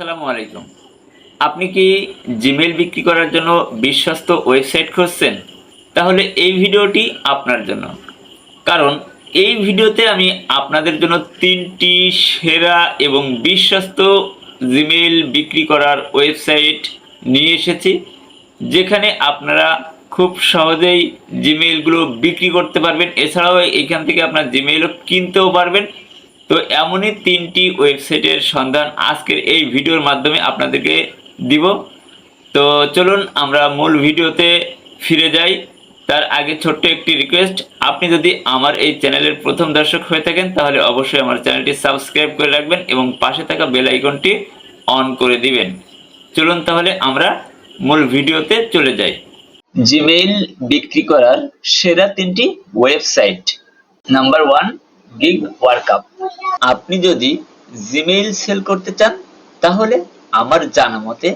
আসসালামু আলাইকুম। আপনি কি জিমেল বিক্রি করার জন্য বিশ্বস্ত ওয়েবসাইট খুঁজছেন? তাহলে এই ভিডিওটি আপনার জন্য। কারণ এই ভিডিওতে আমি আপনাদের জন্য তিনটি সেরা এবং বিশ্বস্ত জিমেল বিক্রি করার ওয়েবসাইট নিয়ে এসেছি, যেখানে আপনারা খুব সহজেই জিমেলগুলো বিক্রি করতে পারবেন। এছাড়াও এখান থেকে আপনার জিমেইলও কিনতেও পারবেন। তো এমনই তিনটি ওয়েবসাইটের সন্ধান আজকের এই ভিডিওর মাধ্যমে আপনাদেরকে দিব। তো চলুন আমরা মূল ভিডিওতে ফিরে যাই। তার আগে ছোট্ট একটি রিকোয়েস্ট আপনি যদি আমার এই চ্যানেলের প্রথম দর্শক হয়ে থাকেন, তাহলে অবশ্যই আমার চ্যানেলটি সাবস্ক্রাইব করে রাখবেন এবং পাশে থাকা বেল আইকনটি অন করে দিবেন। চলুন তাহলে আমরা মূল ভিডিওতে চলে যাই। জিমেইল বিক্রি করার সেরা তিনটি website number one gig workup আপনি যদি জিমেইল সেল করতে চান, তাহলে আমার জানা মতে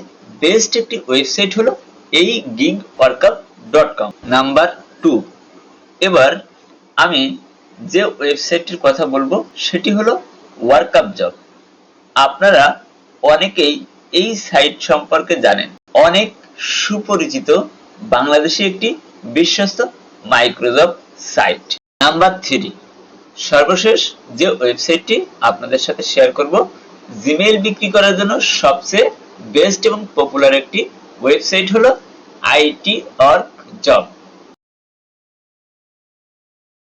বেস্ট একটি ওয়েবসাইট হলো এই gig workup dot com number two এবার আমি যে ওয়েবসাইটটির কথা বলব, সেটি হলো ওয়ার্কআপ জব আপনারা অনেকেই এই সাইট সম্পর্কে জানেন। অনেক সুপরিচিত বাংলাদেশে একটি বিশ্বস্ত মাইক্রোসফট সাইট নাম্বার থ্রি সর্বশেষ যে ওয়েবসাইটটি আপনাদের সাথে শেয়ার করব, জিমেইল বিক্রি করার জন্য সবচেয়ে বেস্ট এবং পপুলার একটি ওয়েবসাইট হলো আইটি অর্ক জব।